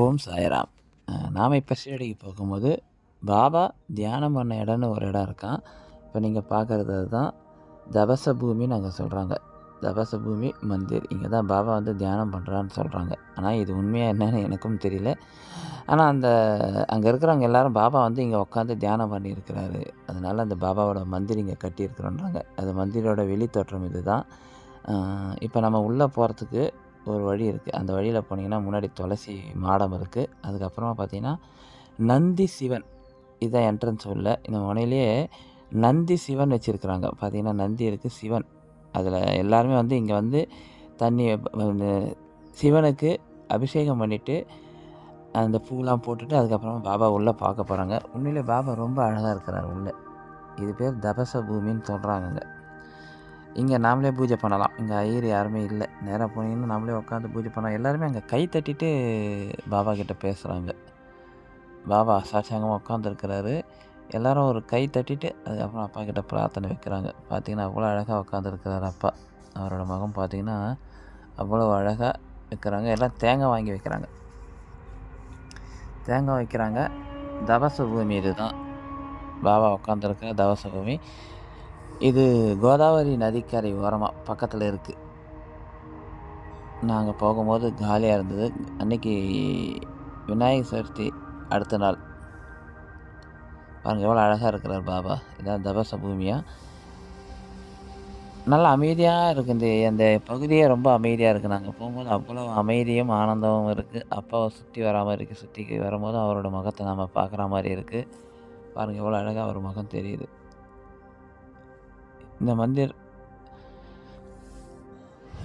ஓம் சாய்ராம். நாம் இப்போ ஷீரடிக்கு போகும்போது பாபா தியானம் பண்ண இடம்னு ஒரு இடம் இருக்கான் இப்போ நீங்கள் பார்க்குறது தான் தபச பூமின்னு அங்கே சொல்கிறாங்க தபச பூமி மந்திர். இங்கே தான் பாபா வந்து தியானம் பண்ணுறான்னு சொல்கிறாங்க ஆனால் இது உண்மையாக என்னன்னு எனக்கும் தெரியல. ஆனால் அந்த அங்கே இருக்கிறவங்க எல்லாரும் பாபா வந்து இங்கே உட்காந்து தியானம் பண்ணியிருக்கிறாரு. அதனால் அந்த பாபாவோட மந்திர் இங்கே கட்டியிருக்கிறோன்றாங்க. அது மந்திரோட வெளி தோற்றம் இது தான் இப்போ நம்ம உள்ளே போகிறதுக்கு ஒரு வழி இருக்குது அந்த வழியில் போனீங்கன்னா முன்னாடி துளசி மாடம் இருக்குது அதுக்கப்புறமா பார்த்தீங்கன்னா நந்தி சிவன். இதான் என்ட்ரன்ஸ் உள்ள. இந்த முனையிலேயே நந்தி சிவன் வச்சுருக்குறாங்க. பார்த்தீங்கன்னா நந்தி இருக்குது சிவன். அதில் எல்லாருமே வந்து இங்கே வந்து தண்ணி சிவனுக்கு அபிஷேகம் பண்ணிவிட்டு அந்த பூலாம் போட்டுட்டு அதுக்கப்புறமா பாபா உள்ளே பார்க்க போகிறாங்க உண்மையிலே பாபா ரொம்ப அழகாக இருக்கிறார் உள்ளே. இது பேர் தபச பூமின்னு சொல்கிறாங்கங்க இங்கே நாமளே பூஜை பண்ணலாம். இங்கே ஐயர் யாருமே இல்லை. நேராக போனீங்கன்னா நாமளே உட்காந்து பூஜை பண்ணலாம். எல்லாருமே அங்கே கை தட்டிட்டு பாபா கிட்டே பேசுகிறாங்க பாபா சாட்சாங்கமாக உட்காந்துருக்கிறாரு எல்லாரும் ஒரு கை தட்டிட்டு அதுக்கப்புறம் அப்பா கிட்ட பிரார்த்தனை வைக்கிறாங்க. பார்த்தீங்கன்னா அவ்வளோ அழகாக உட்காந்துருக்கிறார் அப்பா. அவரோட மகன் பார்த்திங்கன்னா அவ்வளோ அழகாக வைக்கிறாங்க. எல்லாம் தேங்காய் வாங்கி வைக்கிறாங்க. தேங்காய் வைக்கிறாங்க. தவச பூமி இதுதான். பாபா உட்காந்துருக்கிற தவச பூமி. இது கோதாவரி நதிக்கரை ஓரமாக பக்கத்தில் இருக்குது நாங்கள் போகும்போது காலியாக இருந்தது. அன்னைக்கு விநாயகர் சதுர்த்தி அடுத்த நாள். பாருங்கள் எவ்வளோ அழகாக இருக்கிறார் பாபா. இதான் தபச பூமியாக நல்லா அமைதியாக இருக்குது இந்த அந்த பகுதியே ரொம்ப அமைதியாக இருக்குது நாங்கள் போகும்போது அவ்வளோ அமைதியும் ஆனந்தமும் இருக்குது அப்பாவை சுற்றி வராமல் மாதிரி இருக்குது சுற்றி வரும்போது அவரோட முகத்தை நம்ம பார்க்குற மாதிரி இருக்குது பாருங்கள் எவ்வளோ அழகாக அவர் முகம் தெரியுது. இந்த மந்திர்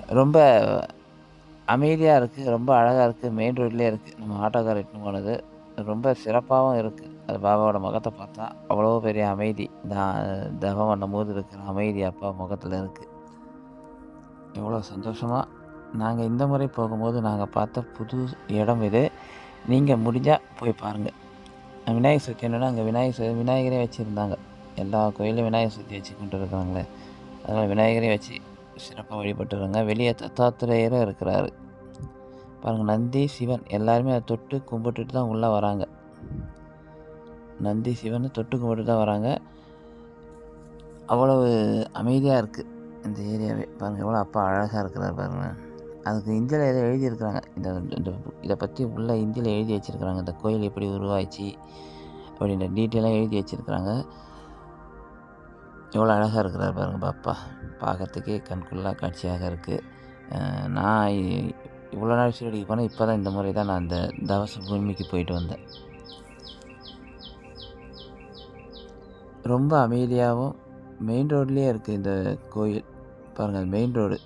ரொம்ப அமைதியாக இருக்குது ரொம்ப அழகாக இருக்குது மெயின் ரோட்லேயே இருக்குது நம்ம ஆட்டோக்கார் இட்டுன்னு போனது ரொம்ப சிறப்பாகவும் இருக்குது அது பாபாவோட முகத்தை பார்த்தா அவ்வளோ பெரிய அமைதி. த- தவம் பண்ணும் போது இருக்கிற அமைதி அப்பா முகத்தில் இருக்குது எவ்வளோ சந்தோஷமாக நாங்கள் இந்த முறை போகும்போது நாங்கள் பார்த்த புது இடம் இது. நீங்கள் முடிஞ்சால் போய் பாருங்கள் விநாயகர் சதுர்த்தி என்னென்னா அங்கே விநாயகர் விநாயகரே வச்சுருந்தாங்க. எல்லா கோயிலும் விநாயகர் சதுர்த்தி வச்சு கொண்டு இருக்கிறாங்களே அதனால் விநாயகரையும் வச்சு சிறப்பாக வழிபட்டுருங்க வெளியே தத்தாத்திரேயரும் இருக்கிறாரு. பாருங்கள் நந்தி சிவன் எல்லாருமே அதை தொட்டு கும்பிட்டுட்டு தான் உள்ளே வராங்க. நந்தி சிவனை தொட்டு கும்பிட்டு தான் வராங்க. அவ்வளவு அமைதியாக இருக்குது இந்த ஏரியாவே. பாருங்கள் எவ்வளோ அப்பா அழகாக இருக்கிறார் பாருங்கள் அதுக்கு இந்தியில் ஏதோ எழுதியிருக்கிறாங்க. இந்த இந்த இதை பற்றி உள்ள இந்தியில் எழுதி வச்சுருக்கிறாங்க. இந்த கோயில் எப்படி உருவாச்சு அப்படின்ற டீட்டெயிலாக எழுதி வச்சுருக்கிறாங்க. எவ்வளோ அழகாக இருக்கிறார் பாருங்கள் பாப்பா. பார்க்கறதுக்கே கண்குள்ளாக காட்சியாக இருக்குது நான் இவ்வளோ நாள் ஷீரடிக்கு போனால் இப்போ தான் இந்த முறை தான் நான் அந்த தவச பூமிக்கு போயிட்டு வந்தேன். ரொம்ப அமைதியாகவும் மெயின் ரோட்லேயே இருக்குது இந்த கோயில். பாருங்கள் மெயின் ரோடு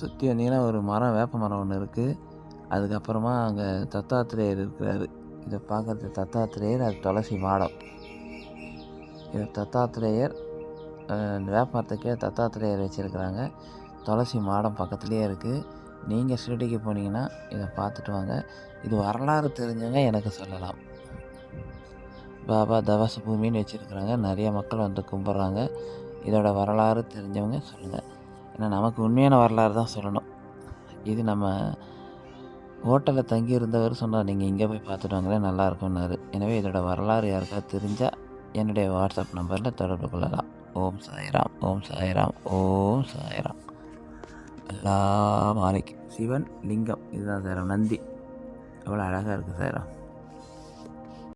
சுற்றி வந்தீங்கன்னா ஒரு மரம் வேப்ப மரம் ஒன்று இருக்குது அதுக்கப்புறமா அங்கே தத்தாத்திரேயர் இருக்கிறாரு. இதை பார்க்கறது தத்தாத்திரேயர் அது துளசி மாடம். இது தத்தாத்திரேயர் வியாபாரத்துக்கே தத்தாத்திரேயர் வச்சுருக்கிறாங்க. துளசி மாடம் பக்கத்துலேயே இருக்குது நீங்கள் ஷிரடிக்கு போனீங்கன்னா இதை பார்த்துட்டு வாங்க. இது வரலாறு தெரிஞ்சவங்க எனக்கு சொல்லலாம். பாபா தவச பூமின்னு வச்சுருக்குறாங்க. நிறைய மக்கள் வந்து கும்பிட்றாங்க. இதோட வரலாறு தெரிஞ்சவங்க சொல்லுங்கள் ஏன்னா நமக்கு உண்மையான வரலாறு தான் சொல்லணும். இது நம்ம ஹோட்டலில் தங்கி இருந்தவர் சொன்னார் நீங்கள் இங்கே போய் பார்த்துட்டு வாங்களேன் நல்லா இருக்கும்னாரு எனவே இதோட வரலாறு யாருக்காவது தெரிஞ்சால் என்னுடைய வாட்ஸ்அப் நம்பரில் தொடர்பு கொள்ளலாம். ஓம் சாய்ராம் ஓம் சாய்ராம் ஓம் சாய்ராம். எல்லா மாலைக்கு சிவன் லிங்கம் இதுதான் சார் நந்தி. எவ்வளோ அழகாக இருக்குது சாய்ராம்.